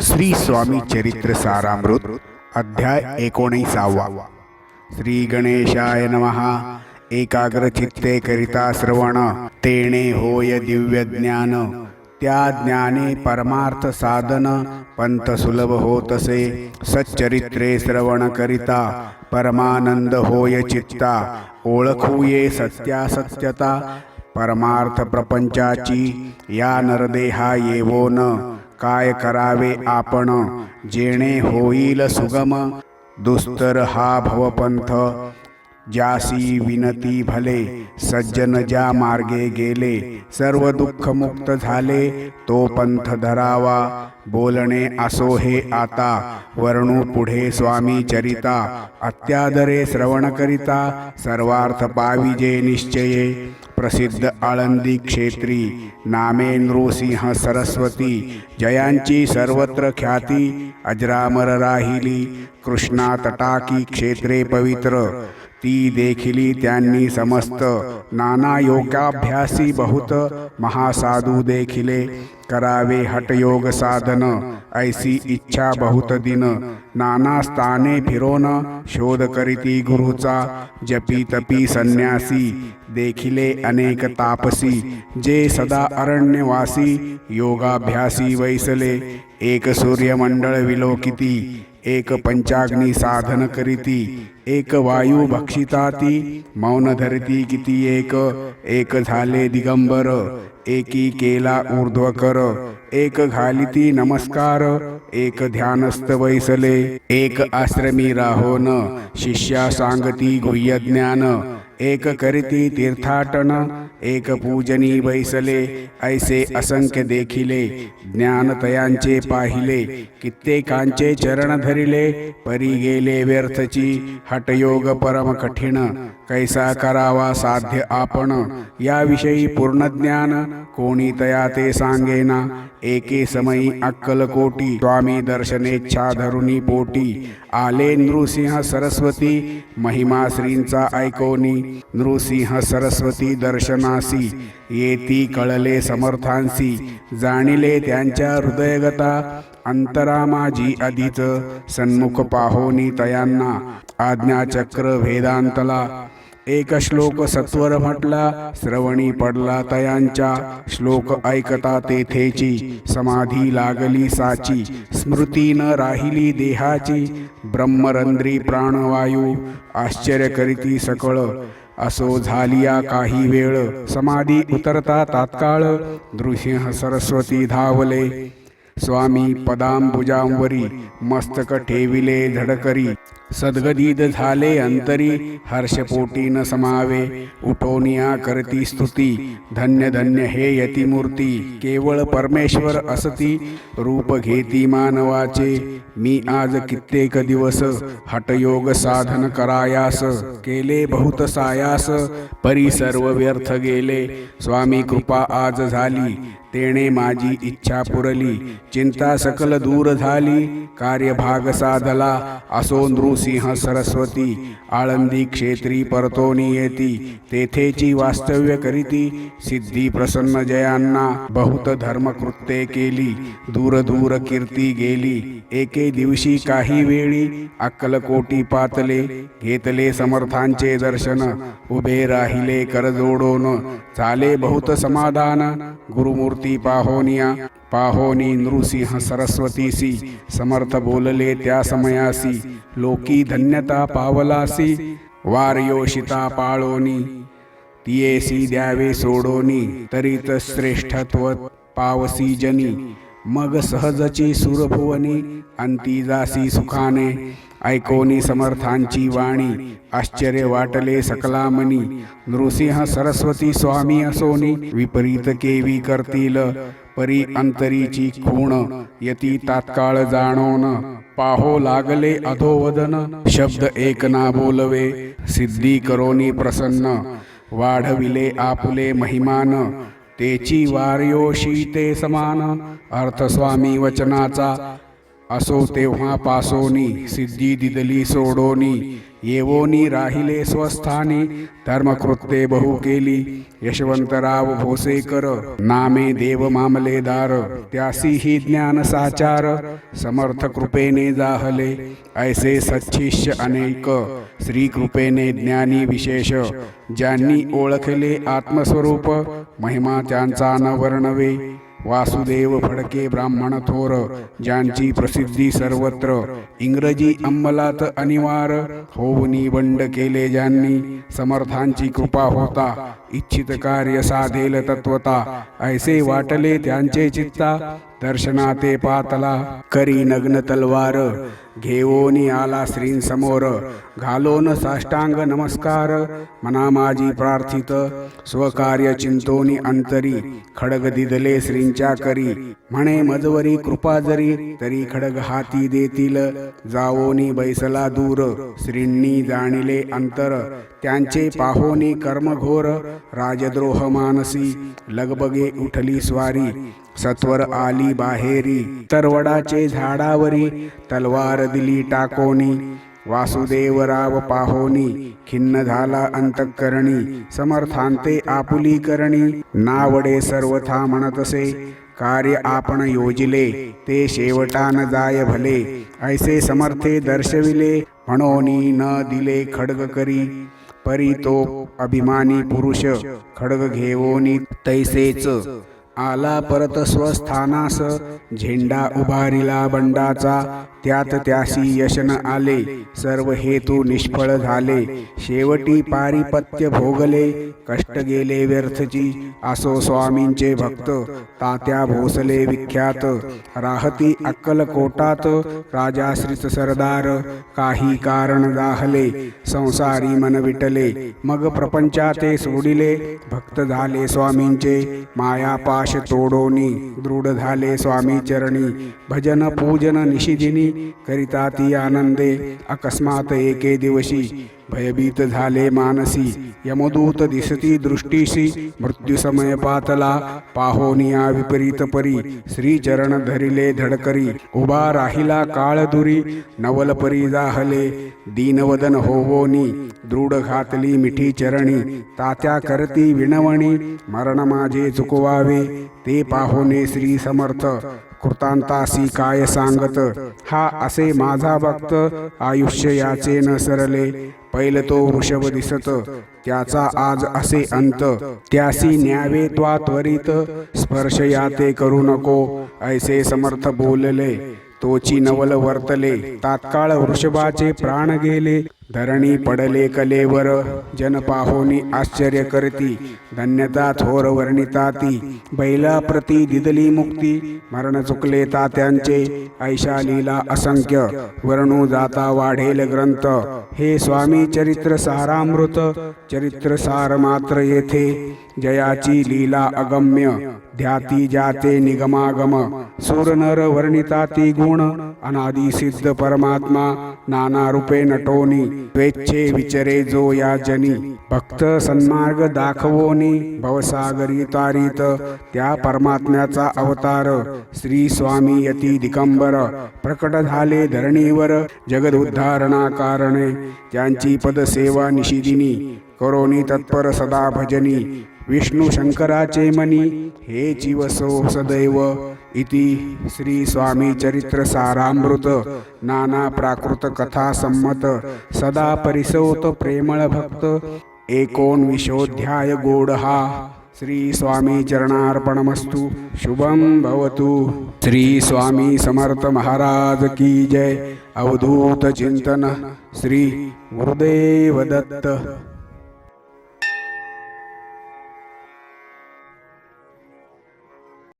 श्री स्वामी चरित्र सारामृत अध्याय एकोणीसावा. श्री गणेशाय नमहा एकाग्र चित्ते करिता श्रवण तेणे होय दिव्य ज्ञान. त्या ज्ञाने परमार्थ साधन पंत सुलभ होतसे. सच्चरित्रे श्रवण करिता परमानंद होय चित्ता. ओळखूये सत्यासत्यता परमार्थ प्रपंचाची या नरदेहा न काय करावे आपण? जेणे होईल सुगम. दुस्तर हा भवपंथ. ज्यासी विनती भले सज्जन ज्या मार्गे गेले सर्व दुःख मुक्त झाले तो पंथ धरावा. बोलणे असो हे आता. वर्णू पुढे स्वामी चरिता. अत्यादरे श्रवण करिता. सर्वार्थ पाविजे निश्चये. प्रसिद्ध आळंदी क्षेत्री. नामे नृसिंह सरस्वती. जयांची सर्वत्र ख्याती. अजरामर राहिली. कृष्णा तटाकी क्षेत्रे पवित्र. ती देखिली त्यांनी समस्त. नाना योगाभ्यासी बहुत. महासाधू देखिले. करावे हटयोग साधन. ऐसी इच्छा बहुत दिन. नाना स्थाने फिरोन. शोध करीती गुरुचा. जपी तपी संन्यासी. देखिले अनेक तापसी. जे सदा अरण्यवासी. योगाभ्यासी वैसले. एक सूर्यमंडळ विलोकिती. एक पंचाग्नी साधन करीती एक वायू भक्षिताती मौन धरती किती एक एक झाले दिगंबर एकी केला ऊर्ध्व कर एक घालिती नमस्कार एक ध्यानस्थ वैसले एक आश्रमी राहोन शिष्या सांगती गुह्य ज्ञान एक करीती तीर्थाटन एक पूजनी बैसले ऐसे असंख्य देखिले ज्ञान तयांचे पाहिले कित्येकांचे चरण धरिले परी गेले व्यर्थची हटयोग परम कठीण कैसा करावा साध्य आपण याविषयी पूर्ण ज्ञान कोणी तया ते सांगेना एके समयी अक्कलकोटी स्वामी दर्शनेच्छा धरुणी पोटी आले नृसिंह सरस्वती महिमा श्रींचा ऐकोनी नृसिंह सरस्वती दर्शनासी येती कळले समर्थांसी जाणिले त्यांच्या हृदयगता अंतरा माझी आधीच सन्मुख पाहोनी तयांना आज्ञाचक्र वेदांतला एक श्लोक सत्वर म्हटला श्रवणी पडला तयांच्या. श्लोक ऐकता तेथेची समाधी लागली साची. स्मृती न राहिली देहाची. ब्रह्मरंद्री प्राणवायू. आश्चर्य करीती सकळ. असो झालिया काही वेळ. समाधी उतरता तात्काळ. नृसिंह सरस्वती धावले. स्वामी पदांबुजांवरी मस्तक ठेविले धडकरी. सद्गदित झाले अंतरी हर्षपोटी न समावे उठोनिया करती स्तुती धन्य धन्य हे यतिमूर्ती केवळ परमेश्वर असती रूप घेती मानवाचे मी आज कित्येक दिवस हटयोग साधन करायास केले बहुत सायास परी सर्व व्यर्थ गेले. स्वामी कृपा आज झाली. तेणे माझी इच्छा पुरली. चिंता सकल दूर झाली. कार्यभाग साधला. असो सिंह सरस्वती आळंदी क्षेत्री परतोनी येती तेथेची वास्तव्य करीती सिद्धी प्रसन्न जयांना बहुत धर्मकृत्ये केली दूर दूर कीर्ती गेली एके दिवशी काही वेळी अक्कलकोटी पातले घेतले समर्थांचे दर्शन उभे राहिले करजोडोन चाले झाले बहुत समाधान गुरुमूर्ती पाहोनिया पाहोनी नृसिंह सरस्वतीसी समर्थ बोलले त्या समयासी लोकी धन्यता पावलासी वारयोषिता पाळोनी तियेसी द्यावे सोडोनी तरीत श्रेष्ठत्व पावसी जनी मग सहजची सुरभुवनी अंती जासी सुखाने ऐकोनी समर्थांची वाणी आश्चर्य वाटले सकलामनी नृसिंह सरस्वती स्वामी असोनी विपरीत केवी करतील परी अंतरीची खूण यती तात्काळ जाणोन पाहो लागले अधोवदन. शब्द एक ना बोलवे सिद्धी करोनी प्रसन्न. वाढविले आपुले महिमान तेची वार्योशी ते समान. अर्थस्वामी वचनाचा असो तेव्हा पासोनी सिद्धी दिदली सोडोनी. येवोनी राहिले स्वस्थानी धर्मकृत्ये बहु केली. यशवंतराव भोसेकर नामे देव मामलेदार त्यासी ही ज्ञान साचार समर्थ कृपेने जाहले. ऐसे सच्छिष्य अनेक श्री कृपेने ज्ञानी विशेष ज्यांनी ओळखले आत्मस्वरूप महिमा त्यांचा न वर्णवे. वासुदेव फडके ब्राह्मण थोर ज्यांची प्रसिद्धी सर्वत्र. इंग्रजी अंमलात अनिवार. होऊनी बंड केले ज्यांनी. समर्थांची कृपा होता. इच्छित कार्य साधेल तत्वता ऐसे वाटले त्यांचे चित्ता दर्शनाते पातला करी नग्न तलवार घेऊनी आला श्रीं समोर घालोन साष्टांग नमस्कार मना माझी प्रार्थित स्वकार्य चिंतोनी अंतरी खडग दिदले श्रींच्या करी म्हणे मजवरी कृपा जरी तरी खडग हाती देतील जावोनी बैसला दूर श्रींनी जाणिले अंतर त्यांचे पाहोनी कर्मघोर राजद्रोह मानसी लगबगे उठली स्वारी सत्वर आली बाहेरी तरवडाचे झाडावरी तलवार दिली टाकोनी वासुदेवराव पाहोनी खिन्न झाला अंतःकरणी समर्थांते आपुली करणी नावडे सर्वथा म्हणतसे कार्य आपण योजिले ते शेवटान जाय भले ऐसे समर्थे दर्शविले म्हणोनी न दिले खडग करी परी तो अभिमानी पुरुष खडग घेवोनी तैसेच. आला परत स्वस्थानास झेंडा उभारिला बंडाचा त्यात त्यासी यशन आले. सर्व हेतू निष्फळ झाले. शेवटी पारिपत्य भोगले. कष्ट गेले व्यर्थची. असो स्वामींचे भक्त. तात्या भोसले विख्यात. राहती अक्कलकोटात राजाश्रित सरदार. काही कारण दाहले. संसारी मन विटले. मग प्रपंचाते सोडिले. भक्त झाले स्वामींचे. मायापाश तोडोनी. दृढ झाले स्वामी चरणी. भजन पूजन निशिदिनी करिता ती आनंदे अकस्मात एके दिवशी भयभीत झाले मानसी यमदूत दिसती दृष्टीशी मृत्युसमय पातला पाहोनिया विपरीत परी श्री चरण धरिले धडकरी उभा राहिला काळ दुरी नवल परी जाहले दीनवदन होवोनी दृढ घातली मिठी चरणी तात्या करती विणवणी मरण माझे चुकवावे ते पाहोने श्री समर्थ कृतांतासी काय सांगत हा असे माझा भक्त आयुष्य याचे न सरले पहिले तो वृषभ दिसत त्याचा आज असे अंत त्यासी न्यावे त्वा त्वरित स्पर्श या ते करू नको ऐसे समर्थ बोलले तोची नवल वर्तले तात्काळ वृषभाचे प्राण गेले धरणी पडले कलेवर जन पाहोनी आश्चर्य करती धन्यता थोर वर्णिता ती बैला प्रती दिदली मुक्ती मरण चुकले तात्यांचे ऐशा लीला असंख्य वर्णू जाता वाढेल ग्रंथ हे स्वामी चरित्र सारामृत चरित्र सार मात्र येथे जयाची लीला अगम्य ध्याती जाते निगमागम सुरनर वर्णिता ती गुण अनादि सिद्ध परमात्मा नाना रूपे नटोनी स्वेच्छे विचरे जो या जनी भक्त सन्मार्ग दाखवोनी भवसागरी तारीत त्या परमात्म्याचा अवतार श्री स्वामी यती दिगंबर प्रकट झाले धरणीवर जगद उद्धारणा कारणे त्यांची पदसेवा निशिदिनी करोनी तत्पर सदा भजनी। विष्णू शंकराचे मनी हे जीवसो सदैव। इति श्री स्वामी चरित्र सारामृत नाना प्राकृत कथा संमत सदा परिसोत प्रेमळ भक्त। एकोणविशोध्याय गोड हा श्री स्वामी चरणार्पणमस्तु। शुभम भवतु। श्री स्वामी समर्थ महाराज की जय। अवधूत चिंतन। श्री गुरुदेव दत्त।